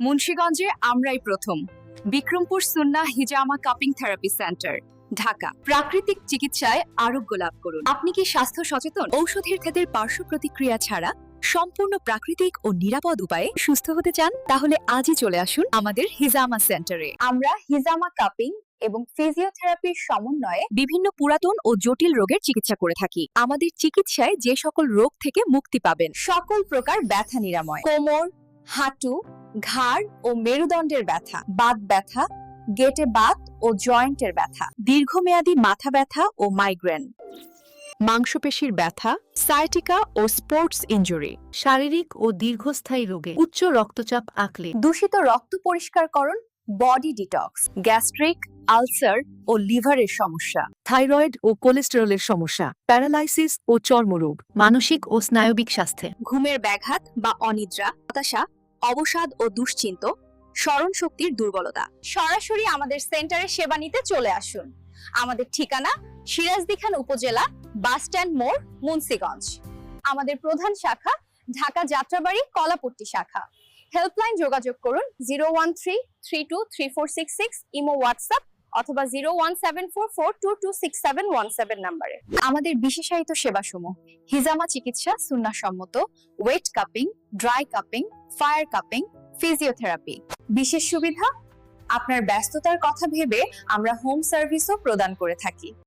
মুন্সিগঞ্জে আমরাই প্রথম। বিক্রমপুর সুন্না হিজামা কাপিং থেরাপি সেন্টার, ঢাকা। প্রাকৃতিক চিকিৎসায় আরোগ্য লাভ করুন। আপনি কি স্বাস্থ্য সচেতন? ঔষধের ক্ষেত্রে পার্শ্ব প্রতিক্রিয়া ছাড়া সম্পূর্ণ প্রাকৃতিক ও নিরাপদ উপায়ে সুস্থ হতে চান? তাহলে আজই চলে আসুন আমাদের হিজামা সেন্টারে। আমরা হিজামা কাপিং এবং ফিজিওথেরাপির সমন্বয়ে বিভিন্ন পুরাতন ও জটিল রোগের চিকিৎসা করে থাকি। আমাদের চিকিৎসায় যে সকল রোগ থেকে মুক্তি পাবেন। সকল প্রকার ব্যথা নিরাময়। কোমর, হাঁটু ঘাড় ও মেরুদণ্ডের ব্যথা, বাত ব্যথা, গেটে বাত ও জয়েন্টের ব্যথা, দীর্ঘমেয়াদী মাথা ব্যথা ও মাইগ্রেন, মাংসপেশির ব্যথা সাইটিকা ও স্পোর্টস ইনজুরি শারীরিক ও দীর্ঘস্থায়ী রোগে উচ্চ রক্তচাপ আঁকলে, দূষিত রক্ত পরিষ্কারকরণ বডি ডিটক্স গ্যাস্ট্রিক আলসার ও লিভারের সমস্যা থাইরয়েড ও কোলেস্টেরলের সমস্যা প্যারালাইসিস ও চর্মরোগ, মানসিক ও স্নায়বিক স্বাস্থ্যে, ঘুমের ব্যাঘাত বা অনিদ্রা, হতাশা অবসাদ ও দুশ্চিন্ত স্মরণ শক্তির দুর্বলতা। সরাসরি আমাদের সেন্টারে সেবা নিতে চলে আসুন। আমাদের ঠিকানা সিরাজদিখান উপজেলা বাস স্ট্যান্ড মোড়, মুন্সিগঞ্জ। আমাদের প্রধান শাখা ঢাকা যাত্রাবাড়ি কলাপট্টি শাখা। হেল্পলাইন যোগাযোগ করুন zero one three three two three four six six, imo, WhatsApp অথবা জিরো নাম্বারে। আমাদের বিশেষায়িত সেবাসমূহ, হিজামা চিকিৎসা সুন্নাসম্মত, wet cupping, dry cupping, fire cupping, physiotherapy. বিশেষ সুবিধা, আপনার ব্যস্ততার কথা ভেবে আমরা হোম সার্ভিসও প্রদান করে থাকি।